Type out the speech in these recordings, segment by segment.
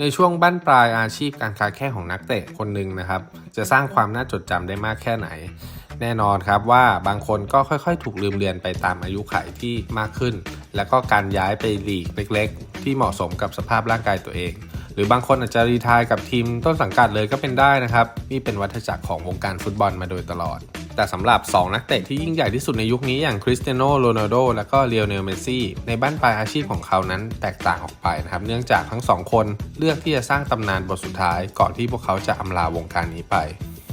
ในช่วงบั้นปลายอาชีพการค้าแข้งของนักเตะคนหนึ่งนะครับ จะสร้างความน่าจดจำได้มากแค่ไหน แน่นอนครับว่าบางคนก็ค่อยๆ ถูกลืมเลือนไปตามอายุขัยที่มากขึ้น แล้วก็การย้ายไปลีกเล็ก ๆ ที่เหมาะสมกับสภาพร่างกายตัวเอง หรือบางคนอาจจะรีทายกับทีมต้นสังกัดเลยก็เป็นได้นะครับ นี่เป็นวัฏจักรของวงการฟุตบอลมาโดยตลอด แต่สำหรับ 2 นักเตะที่ยิ่งใหญ่ที่สุดในยุคนี้อย่างคริสเตียโนโรนัลโดและก็เล o เนลเมซี่ในบ้านปลายอาชีพของเขานั้นแตกต่างออกไปนะครับ เนื่องจากทั้งสองคนเลือกที่จะสร้างตำนานบทสุดท้ายก่อนที่พวกเขาจะอำลาวงการนี้ไป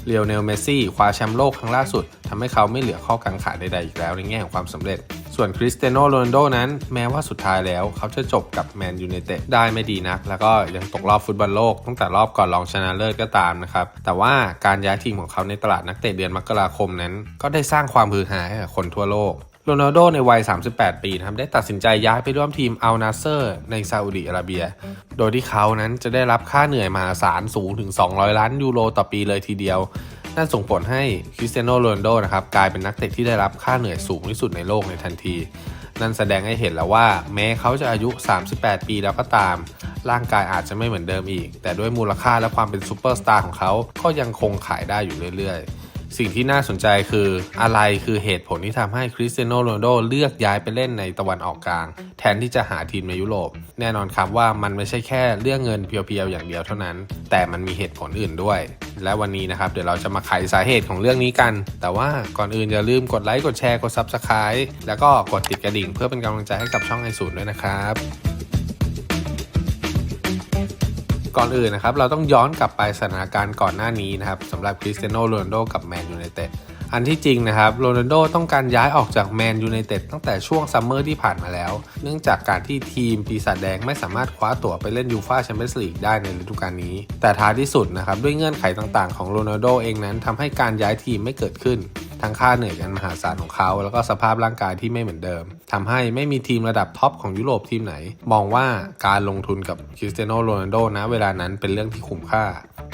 เลียวเนลเมซี่คว้าแชมป์โลกครั้งล่าสุดทำให้เขาไม่เหลือข้อกังขาใดๆอีกแล้วในแง่ของความสำเร็จ ส่วนคริสเตียโนโรนัลโดนั้นแม้ว่าสุดท้ายแล้ว เขาจะจบกับแมนยูไนเต็ดได้ไม่ดีนัก แล้วก็ยังตกรอบฟุตบอลโลกตั้งแต่รอบก่อนรองชนะเลิศก็ตามนะครับ แต่ว่าการย้ายทีมของเขาในตลาดนักเตะเดือนมกราคมนั้น ก็ได้สร้างความฮือฮาให้กับคนทั่วโลกโรนัลโดในวัย 38 ปีนะครับได้ตัดสินใจย้ายไปร่วมทีมอัลนาเซอร์ในซาอุดิอาระเบีย โดยที่เขานั้นจะได้รับค่าเหนื่อยมหาศาลสูงถึง 200 ล้านยูโรต่อปีเลยทีเดียว นั่นส่งผลให้คริสเตียโนโรนโดนะครับกลายเป็นนักเตะที่ได้รับค่าเหนื่อยสูงที่สุดในโลกในทันที นั่นแสดงให้เห็นแล้วว่า แม้เขาจะอายุ 38 ปีแล้วก็ตาม ร่างกายอาจจะไม่เหมือนเดิมอีก แต่ด้วยมูลค่าและความเป็นซูเปอร์สตาร์ของเขาก็ยังคงขายได้อยู่เรื่อยๆ สิ่งที่น่าสนใจคืออะไรคือเหตุผลที่ทำให้คริสเตียโนโรนโดเลือกย้ายไปเล่นในตะวันออกกลาง แทนที่จะหาทีมในยุโรป แน่นอนครับว่ามันไม่ใช่แค่เรื่องเงินเพียวๆอย่างเดียวเท่านั้น แต่มันมีเหตุผลอื่นด้วย และวันนี้นะครับเดี๋ยวเราจะมาไขสาเหตุของเรื่องนี้กัน แต่ว่าก่อนอื่นอย่าลืมกดไลค์กดแชร์กด Subscribe แล้วก็กดติดกระดิ่งเพื่อเป็นกำลังใจให้กับช่องไอศูนย์ด้วยนะครับ ก่อนอื่นนะครับ เราต้องย้อนกลับไปสถานการณ์ก่อนหน้านี้นะครับสำหรับคริสเตียโนโรนัลโดกับแมนยูไนเต็ดอันที่จริงนะครับโรนัลโดต้องการย้ายออกจากแมนยูไนเต็ดตั้งแต่ช่วงซัมเมอร์ที่ผ่านมาแล้ว เนื่องจากการที่ทีมปีศาจแดงไม่สามารถคว้าตั๋วไปเล่นยูฟ่าแชมเปี้ยนส์ลีกได้ในฤดูกาลนี้ แต่ท้ายที่สุดนะครับด้วยเงื่อนไขต่างๆ ของโรนัลโดเองนั้นทำให้การย้ายทีมไม่เกิดขึ้น ทั้งค่าเหนื่อยกันมหาศาลของเขา แล้วก็สภาพร่างกายที่ไม่เหมือนเดิมทำให้ไม่มีทีมระดับท็อปของยุโรปทีมไหน มองว่าการลงทุนกับคริสเตียโนโรนัลโดนะเวลานั้นเป็นเรื่องที่คุ้มค่า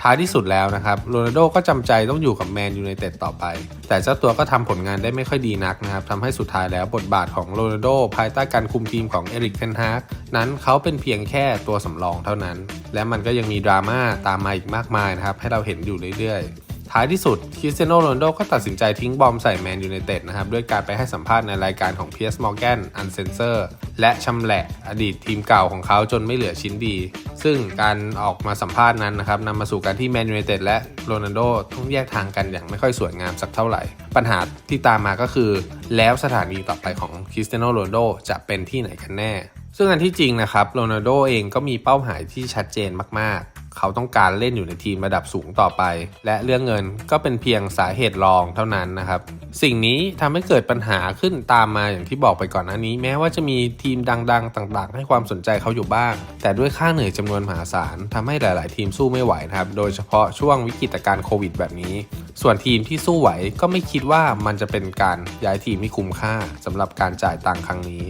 ท้ายที่สุดแล้วนะครับโรนัลโดก็จำใจต้องอยู่กับแมนยูไนเต็ดต่อไป แต่เจ้าตัวก็ทำผลงานได้ไม่ค่อยดีนักนะครับทำให้สุดท้ายแล้วบทบาทของโรนัลโดภายใต้การคุมทีมของเอริกเทนฮากนั้นเขาเป็นเพียงแค่ตัวสำรองเท่านั้น และมันก็ยังมีดราม่าตามมาอีกมากมายนะครับให้เราเห็นอยู่เรื่อยๆ ท้ายที่สุดคริสเตียโนโรนโดก็ตัดสินใจทิ้งบอมใส่แมนยูไนเต็ดนะครับ ด้วยการไปให้สัมภาษณ์ในรายการของ PS Morgan Uncensored และชำแหละอดีตทีมเก่าของเขาจนไม่เหลือชิ้นดี ซึ่งการออกมาสัมภาษณ์นั้นนะครับนำมาสู่การที่แมนยูไนเต็ดและโรนัลโดต้องแยกทางกันอย่างไม่ค่อยสวยงามสักเท่าไหร่ ปัญหาที่ตามมาก็คือ แล้วสถานีต่อไปของคริสเตียโนโรนโดจะเป็นที่ไหนกันแน่ ซึ่งอันที่จริงนะครับโรนัลโดเองก็มีเป้าหมายที่ชัดเจนมากๆ เขาต้องการเล่นอยู่ในทีมระดับสูงต่อไป และเรื่องเงินก็เป็นเพียงสาเหตุรองเท่านั้นนะครับ สิ่งนี้ทำให้เกิดปัญหาขึ้นตามมาอย่างที่บอกไปก่อนหน้านี้ แม้ว่าจะมีทีมดังๆ ต่างๆ ให้ความสนใจเขาอยู่บ้าง แต่ด้วยค่าเหนื่อยจำนวนมหาศาลทำให้หลาย ๆ ทีมสู้ไม่ไหวนะครับ โดยเฉพาะช่วงวิกฤตการโควิดแบบนี้ ส่วนทีมที่สู้ไหวก็ไม่คิดว่ามันจะเป็นการย้ายทีมที่คุ้มค่าสำหรับการจ่ายตังค์ครั้งนี้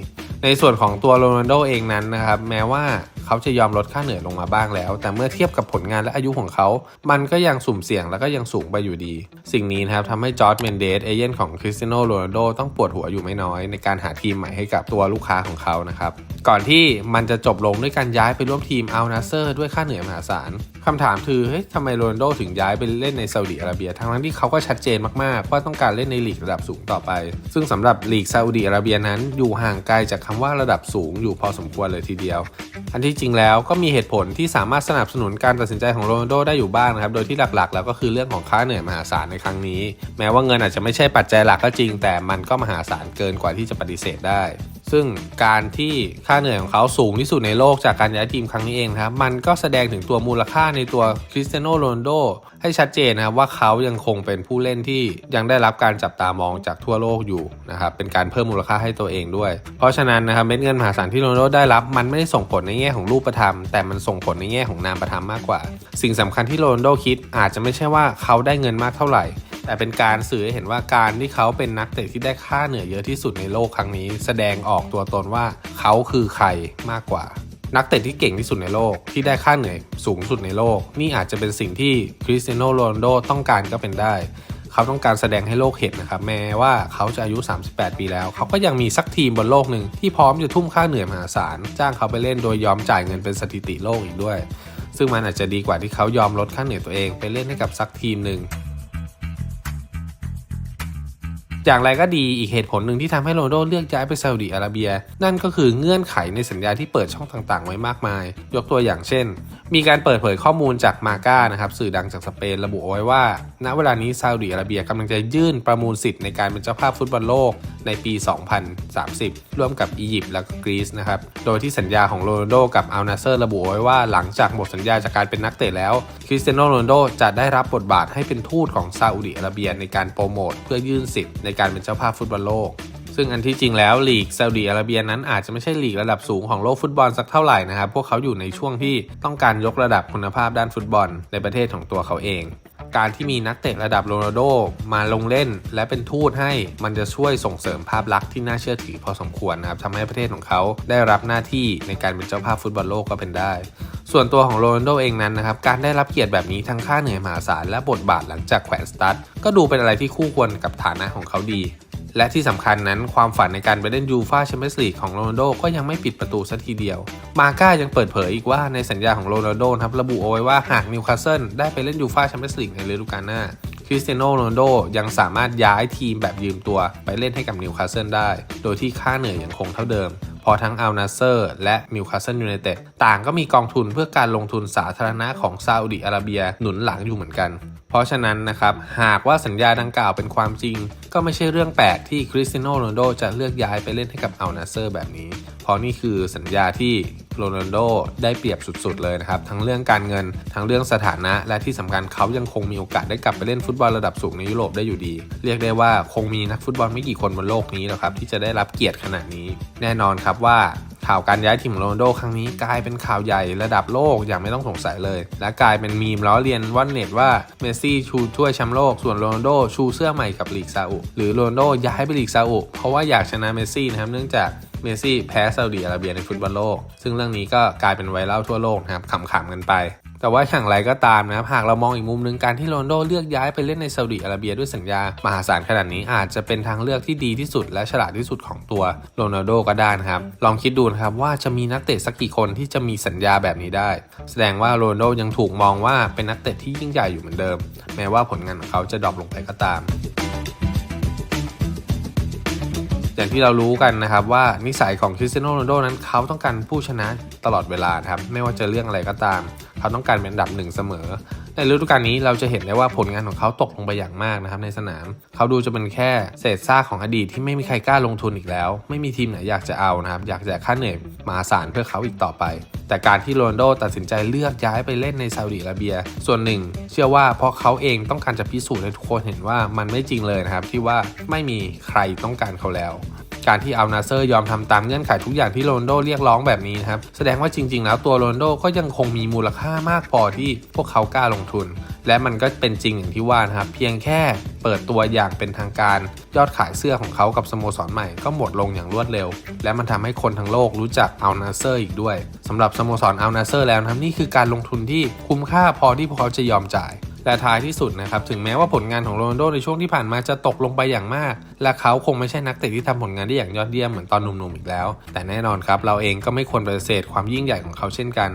ในส่วนของตัวโรนัลโดเองนั้นนะครับ แม้ว่า เขาจะยอมลดค่าเหนื่อยลงมาบ้างแล้ว แต่เมื่อเทียบกับผลงานและอายุของเขา มันก็ยังสุ่มเสี่ยงแล้วก็ยังสูงไปอยู่ดี สิ่งนี้นะครับทำให้จอร์ดเมนเดสเอเย่นของคริสเตียโนโรนัลโดต้องปวดหัวอยู่ไม่น้อย ในการหาทีมใหม่ให้กับตัวลูกค้าของเขานะครับก่อนที่มันจะจบลงด้วยการย้ายไปร่วมทีมอัลนาเซอร์ด้วยค่าเหนื่อยมหาศาลคำถามคือเฮ้ยทำไมโรนัลโดถึงย้ายไปเล่นในซาอุดิอาระเบีย ทั้งที่เขาก็ชัดเจนมากๆ ว่าต้องการเล่นในลีกระดับสูงต่อไป ซึ่งสำหรับลีกซาอุดิอาระเบียนั้นอยู่ห่างไกลจากคำว่าระดับสูงอยู่พอสมควรเลยทีเดียว อันที่จริงแล้วก็มีเหตุผลที่สามารถสนับสนุนการตัดสินใจของโรนัลโดได้อยู่บ้างนะครับ โดยที่หลักๆ แล้วก็คือเรื่องของค่าเหนื่อยมหาศาลในครั้งนี้ แม้ว่าเงินอาจจะไม่ใช่ปัจจัยหลักก็จริง แต่มันก็มหาศาลเกินกว่าที่จะปฏิเสธได้ ซึ่งการที่ค่าเหนื่อยของเขาสูงที่สุดในโลกจากการย้ายทีมครั้งนี้เองครับ มันก็แสดงถึงตัวมูลค่าในตัวคริสเตียโนโรนัลโดให้ชัดเจนนะครับว่าเขายังคงเป็นผู้เล่นที่ยังได้รับการจับตามองจากทั่วโลกอยู่นะครับเป็นการเพิ่มมูลค่าให้ตัวเองด้วย เพราะฉะนั้นนะครับเม็ดเงินมหาศาลที่โรนัลโดได้รับ มันไม่ได้ส่งผลในแง่ของรูปธรรม แต่มันส่งผลในแง่ของนามธรรมมากกว่า สิ่งสำคัญที่โรนัลโดคิดอาจจะไม่ใช่ว่าเขาได้เงินมากเท่าไหร่ แต่เป็นการสื่อให้เห็นว่าการที่เขาเป็นนักเตะที่ได้ค่าเหนื่อยเยอะที่สุดในโลกครั้งนี้ แสดงออกตัวตนว่าเขาคือใครมากกว่า นักเตะที่เก่งที่สุดในโลกที่ได้ค่าเหนื่อยสูงสุดในโลก นี่อาจจะเป็นสิ่งที่คริสเตียโนโรนัลโดต้องการก็เป็นได้เขาต้องการแสดงให้โลกเห็นนะครับ แม้ว่าเขาจะอายุ 38 ปีแล้ว เขาก็ยังมีสักทีมบนโลกหนึ่งที่พร้อมจะทุ่มค่าเหนื่อยมหาศาล จ้างเขาไปเล่นโดยยอมจ่ายเงินเป็นสถิติโลกอีกด้วย ซึ่งมันอาจจะดีกว่าที่เขายอมลดค่าเหนื่อยตัวเองไปเล่นให้กับสักทีมหนึ่ง อย่างไรก็ดีอีกเหตุผลหนึ่งที่ทำให้โรนโดเลือกย้ายไปซาอุดิอาระเบีย นั่นก็คือเงื่อนไขในสัญญาที่เปิดช่องต่างๆ ไว้มากมาย ยกตัวอย่างเช่น มีการเปิดเผยข้อมูลจากมาก้านะครับสื่อดังจากสเปนระบุเอาไว้ว่า ณเวลานี้ซาอุดิอาระเบียกำลังจะยื่นประมูลสิทธิ์ในการเป็นเจ้าภาพฟุตบอลโลกในปี 2030 ร่วมกับอียิปต์และกกรีซนะครับโดยที่สัญญาของโรนโดกับอัลนาเซอร์ระบุเอาไว้ว่าหลังจากหมดสัญญาจากการเป็นนักเตะแล้วคริสเตียโนโรนัลโดจะได้รับบทบาทให้เป็นทูตของซาอุดิอาระเบียในการโปรโมทเพื่อยื่นสิทธิ์ในการเป็นเจ้าภาพฟุตบอลโลก ซึ่งอันที่จริงแล้วลีกซาอุดิอาระเบียนั้นอาจจะไม่ใช่ลีกระดับสูงของโลกฟุตบอลสักเท่าไหร่นะครับ พวกเขาอยู่ในช่วงที่ต้องการยกระดับคุณภาพด้านฟุตบอลในประเทศของตัวเขาเอง การที่มีนักเตะระดับโรนัลโดมาลงเล่น และเป็นทูตให้มันจะช่วยส่งเสริมภาพลักษณ์ที่น่าเชื่อถือพอสมควรนะครับทำให้ประเทศของเขาได้รับหน้าที่ในการเป็นเจ้าภาพฟุตบอลโลกก็เป็นได้ ส่วนตัวของโรนัลโดเองนั้นนะครับการได้รับเกียรติแบบนี้ทั้งค่าเหนื่อยมหาศาลและบทบาทหลังจากแขวนสตั๊ดก็ดูเป็นอะไรที่คู่ควรกับฐานะของเขาดี และที่สำคัญนั้นความฝันในการไปเล่นยูฟาแชมเปี้ยนส์ลีกของโรนัลโดก็ยังไม่ปิดประตูสัทีเดียว มาก้ายังเปิดเผยอีกว่าในสัญญาของโรนัลโดครับระบุเอาไว้ว่าหากนิวคาสเซิลได้ไปเล่นยูฟาแชมเปี้ยนส์ลีกในฤดูกาลหน้าคริสเตียโนโรนัลโดยังสามารถย้ายทีมแบบยืมตัวไปเล่นให้กับนิวคาสเซิลได้ โดยที่ค่าเหนื่อยยังคงเท่าเดิม พอทั้งอัลนาเซอร์และมิวคาสเซิลยูไนเต็ดต่างก็มีกองทุนเพื่อการลงทุนสาธารณะของซาอุดิอาระเบียหนุนหลังอยู่เหมือนกัน เพราะฉะนั้นนะครับ หากว่าสัญญาดังกล่าวเป็นความจริง ก็ไม่ใช่เรื่องแปลกที่คริสติโนโรนัลโดจะเลือกย้ายไปเล่นให้กับอัลนาเซอร์แบบนี้ เพราะนี่คือสัญญาที่ โรนัลโดได้เปรียบสุดๆเลยนะครับ ทั้งเรื่องการเงิน ทั้งเรื่องสถานะ และที่สำคัญเขายังคงมีโอกาสได้กลับไปเล่นฟุตบอลระดับสูงในยุโรปได้อยู่ดี เรียกได้ว่าคงมีนักฟุตบอลไม่กี่คนบนโลกนี้หรอกครับที่จะได้รับเกียรติขนาดนี้ แน่นอนครับว่าข่าวการย้ายทีมโรนัลโดครั้งนี้กลายเป็นข่าวใหญ่ระดับโลกอย่างไม่ต้องสงสัยเลย และกลายเป็นมีมล้อเลียนว่อนเน็ตว่าเมสซี่ชูถ้วยแชมป์โลกส่วนโรนัลโดชูเสื้อใหม่กับลีกซาอุหรือโรนัลโดย้ายไปลีกซาอุเพราะว่าอยากชนะเมสซี่นะครับเนื่องจาก เมสซี่แพ้ซาอุดิอาระเบียในฟุตบอลโลก ซึ่งเรื่องนี้ก็กลายเป็นไวรัลทั่วโลกนะครับขำๆกันไป แต่ว่าอย่างไรก็ตามนะครับหากเรามองอีกมุมหนึ่งการที่โรนลโดเลือกย้ายไปเล่นในซาอุดิอาระเบียด้วยสัญญามหาศาลขนาดนี้อาจจะเป็นทางเลือกที่ดีที่สุด และฉลาดที่สุดของตัวโรนัลโดก็ได้นะครับลองคิดดูนะครับว่าจะมีนักเตะสักกี่คนที่จะมีสัญญาแบบนี้ได้ แสดงว่าโรนลโดยังถูกมองว่าเป็นนักเตะที่ยิ่งใหญ่อยู่เหมือนเดิม แม้ว่าผลงานของเขาจะดรอปลงไปก็ตาม อย่างที่เรารู้กันนะครับว่านิสัยของคริสเตียโนโรนัลโดนั้นเขาต้องการผู้ชนะตลอดเวลานะครับไม่ว่าจะเรื่องอะไรก็ตาม เขาต้องการเป็นอันดับหนึ่งเสมอ ในฤดูกาลนี้เราจะเห็นได้ว่าผลงานของเขาตกลงไปอย่างมากนะครับในสนาม เขาดูจะเป็นแค่เศษซากของอดีตที่ไม่มีใครกล้าลงทุนอีกแล้ว ไม่มีทีมไหนอยากจะเอานะครับอยากจะค่าเหนื่อยมหาศาลเพื่อเขาอีกต่อไป แต่การที่โรนโดตัดสินใจเลือกย้ายไปเล่นในซาอุดิอาระเบีย ส่วนหนึ่ง เชื่อว่าเพราะเขาเองต้องการจะพิสูจน์ให้ทุกคนเห็นว่ามันไม่จริงเลยนะครับที่ว่าไม่มีใครต้องการเขาแล้ว การที่อัลนาเซอร์ยอมทำตามเงื่อนไขทุกอย่างที่โรนโดเรียกร้องแบบนี้นะครับ แสดงว่าจริง ๆ แล้วตัวโรนโดก็ยังคงมีมูลค่ามากพอที่พวกเขากล้าลงทุน และมันก็เป็นจริงอย่างที่ว่านะครับ เพียงแค่เปิดตัวอย่างเป็นทางการ ยอดขายเสื้อของเขากับสโมสรใหม่ก็หมดลงอย่างรวดเร็ว และมันทำให้คนทั้งโลกรู้จักอัลนาเซอร์อีกด้วยสำหรับสโมสรอัลนาเซอร์แล้วนะครับนี่คือการลงทุนที่คุ้มค่าพอที่พวกเขาจะยอมจ่าย และท้ายที่สุดนะครับถึงแม้ว่าผลงานของโรนัลโดในช่วงที่ผ่านมาจะตกลงไปอย่างมาก และเขาคงไม่ใช่นักเตะที่ทำผลงานได้อย่างยอดเยี่ยมเหมือนตอนหนุ่มๆอีกแล้ว แต่แน่นอนครับเราเองก็ไม่ควรปฏิเสธความยิ่งใหญ่ของเขาเช่นกัน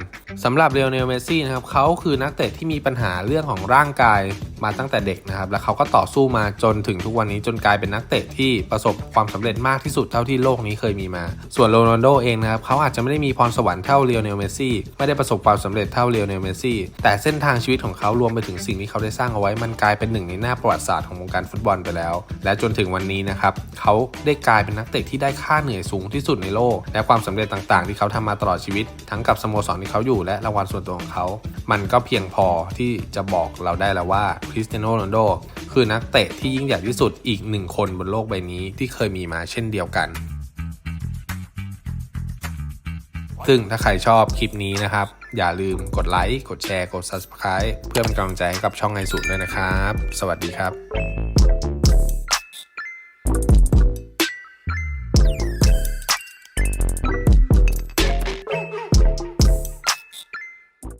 สำหรับเรอัลเนลเมสซี่นะครับเขาคือนักเตะที่มีปัญหาเรื่องของร่างกายมาตั้งแต่เด็กนะครับและเขาก็ต่อสู้มาจนถึงทุกวันนี้จนกลายเป็นนักเตะที่ประสบความสำเร็จมากที่สุดเท่าที่โลกนี้เคยมีมา ส่วนโรนัลโดเองนะครับเขาอาจจะไม่ได้มีพรสวรรค์เท่าเรียลเนลเมสซี่ไม่ได้ประสบความสำเร็จเท่าเรียลเนลเมสซี่แต่เส้นทางชีวิตของเขารวมไปถึงสิ่งที่เขาได้สร้างเอาไว้มันกลายเป็นหนึ่งในหน้าประวัติศาสตร์ของวงการฟุตบอลไปแล้ว และจนถึงวันนี้นะครับเขาได้กลายเป็นนักเตะที่ได้ค่าเหนื่อยสูงที่สุดในโลก และความสำเร็จต่างๆ ที่เขาทำมาตลอดชีวิต ทั้งกับสโมสรที่เขาอยู่และรางวัลส่วนตัวของเขา มันก็เพียงพอที่จะบอกเราได้แล้วว่าคริสเตียโนโรนโดคือนักเตะที่ยิ่งใหญ่ที่สุดอีกหนึ่งคนบนโลกใบนี้ที่เคยมีมาเช่นเดียวกัน ซึ่งถ้าใครชอบคลิปนี้นะครับ อย่าลืมกดไลค์ กดแชร์ กด Subscribe เพื่อเป็นกำลังใจให้กับช่องไอสุดด้วยนะครับ สวัสดีครับ